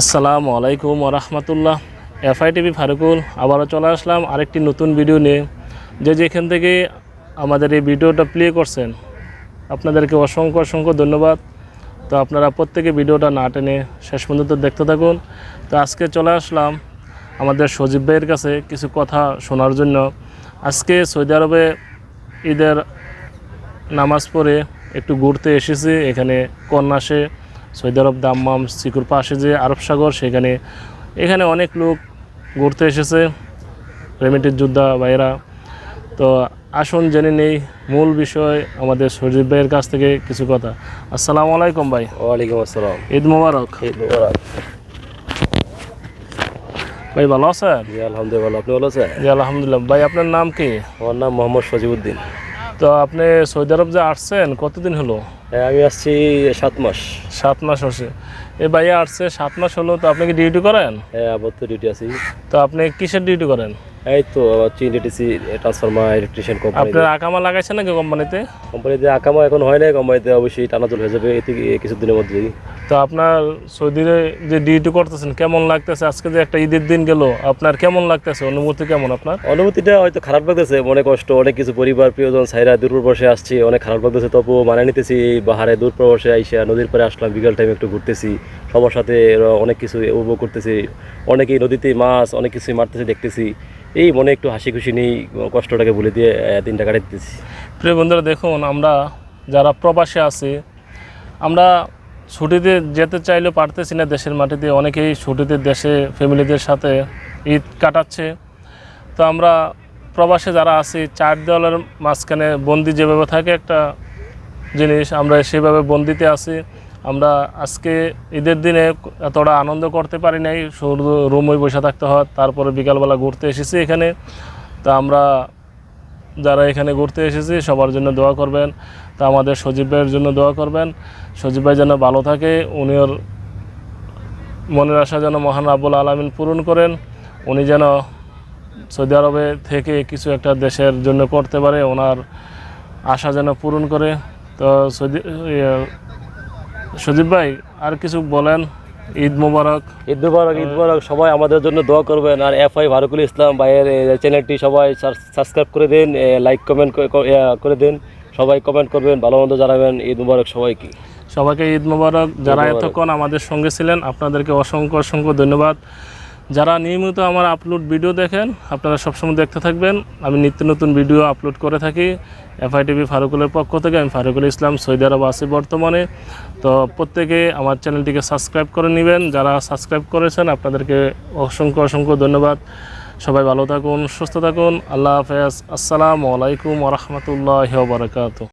আসসালামু আলাইকুম রহমতুল্লাহ। FI TV Farukul, আবারও চলে আসলাম আরেকটি নতুন ভিডিও নিয়ে। যে যেখান থেকে আমাদের এই ভিডিওটা প্লে করছেন, আপনাদেরকে অসংখ্য অসংখ্য ধন্যবাদ। তো আপনারা প্রত্যেকে ভিডিওটা না টেনে শেষ পর্যন্ত দেখতে থাকুন। তো আজকে চলে আসলাম আমাদের সজীব ভাইয়ের কাছে কিছু কথা শোনার জন্য। আজকে সৌদি আরবে ঈদের নামাজ পড়ে একটু ঘুরতে এসেছি, এখানে কন্যাসে সৌদি আরব দাম্মাম সিকুর পাশে যে আরব সাগর সেখানে এখানে অনেক লোক ঘুরতে এসেছে রেমিটির যোদ্ধা ভাইয়েরা। তো আসুন জেনে নেই মূল বিষয় আমাদের সজীব ভাইয়ের কাছ থেকে কিছু কথা। আসসালামু আলাইকুম ভাই। ওয়ালাইকুম আসসালাম। ঈদ মোবারক। ঈদ মোবারক। ভাই ভালো আছেন? জি আলহামদুলিল্লাহ আপনি ভালো আছেন? জি আলহামদুলিল্লাহ। ভাই আপনার নাম কি? আমার নাম মোহাম্মদ সজিবুদ্দিন তো আপনি সৌদি আরব যে আসছেন কতদিন হলো? আমি আসছি সাত মাস। সাত মাস হচ্ছে। এ ভাইয়া আসছে সাত মাস হলো তো আপনি কি ডিউটি করেন? হ্যাঁ আবার তো ডিউটি আছি। তো আপনি কিসের ডিউটি করেন? এই তো চীন ডিটিসি ট্রান্সফরমার ইলেকট্রিশিয়ান কোম্পানি আপনার আকামা লাগাইছেন নাকি কোম্পানিতে কোম্পানিতে আকামা এখন হয় না কোম্পানিতে অবশ্যই টানাতুল হয়ে যাবে এতে কিছুদিনের মধ্যেই। তো আপনার সৌদিরে যে ডিউটি করতেছেন কেমন লাগতেছে? আজকে যে একটা ঈদের দিন গেল আপনার কেমন লাগতেছে? অনুভূতি কেমন আপনার? অনুভূতিটা হয়তো খারাপ লাগতেছে মনে কষ্ট অনেক কিছু পরিবার প্রিয়জন সাইরা দূর প্রবাসে আসছি অনেক খারাপ লাগতেছে তবুও মানে নিতেছি বাহারে দূর প্রবাসে আইসা নদীর পারে আসলাম বিকাল টাইমে একটু ঘুরতেছি সবার সাথে অনেক কিছু উপভোগ করতেছি অনেকেই নদীতে মাছ অনেক কিছুই মারতেছি দেখতেছি এই মনে একটু হাসি খুশি নেই কষ্টটাকে ভুলে দিয়ে দিনটা কাটাই দিতেছি প্রিয় বন্ধুরা দেখুন আমরা যারা প্রবাসে আছি আমরা ছুটিতে যেতে চাইলেও পারতেছি না দেশের মাটিতে। অনেকেই ছুটিতে দেশে ফ্যামিলিদের সাথে ঈদ কাটাচ্ছে। তো আমরা প্রবাসে যারা আছি, চার দেওয়ালের মাঝখানে বন্দি যেভাবে থাকে একটা জিনিস, আমরা সেভাবে বন্দিতে আছি। আমরা আজকে ঈদের দিনে এতটা আনন্দ করতে পারি নাই, শুধু রুমই বসে থাকতে হয়, তারপরে বিকালবেলা ঘুরতে এসেছি এখানে। তা আমরা যারা এখানে ঘুরতে এসেছি সবার জন্য দোয়া করবেন। তা আমাদের সজীব ভাইয়ের জন্য দোয়া করবেন। সজীব ভাই যেন ভালো থাকে উনি মনের আশা যেন মহান আব্বুল আলমিন পূরণ করেন। উনি যেন সৌদি আরবে থেকে কিছু একটা দেশের জন্য করতে পারে ওনার আশা যেন পূরণ করে। তো সৌদি ইয়ে, সজীব ভাই আর কিছু বলেন? ঈদ মুবারক। ঈদ মুবারক ঈদ মুবারক। সবাই আমাদের জন্য দোয়া করবেন। আর এফ আই ফারুকুল ইসলাম ভাইয়ের চ্যানেলটি সবাই সাবস্ক্রাইব করে দিন লাইক কমেন্ট করে দিন। সবাই কমেন্ট করবেন ভালো মন্দ জানাবেন। ঈদ মুবারক সবাইকে। সবাইকে ঈদ মোবারক। যারা এতক্ষণ আমাদের সঙ্গে ছিলেন আপনাদেরকে অসংখ্য অসংখ্য ধন্যবাদ। যারা নিয়মিত আমার আপলোড ভিডিও দেখেন আপনারা সবসময় দেখতে থাকবেন। আমি নিত্য নতুন ভিডিও আপলোড করে থাকি। এফআই টিভি ফারুকুলের পক্ষ থেকে। আমি ফারুকুল ইসলাম সৌদি আরব আছি বর্তমানে। তো প্রত্যেকে আমার চ্যানেলটিকে সাবস্ক্রাইব করে নেবেন। যারা সাবস্ক্রাইব করেছেন, আপনাদেরকে অসংখ্য অসংখ্য ধন্যবাদ। সবাই ভালো থাকুন, সুস্থ থাকুন। আল্লাহ হাফেজ। আসসালামু আলাইকুম রহমতুল্লাহ বারকাত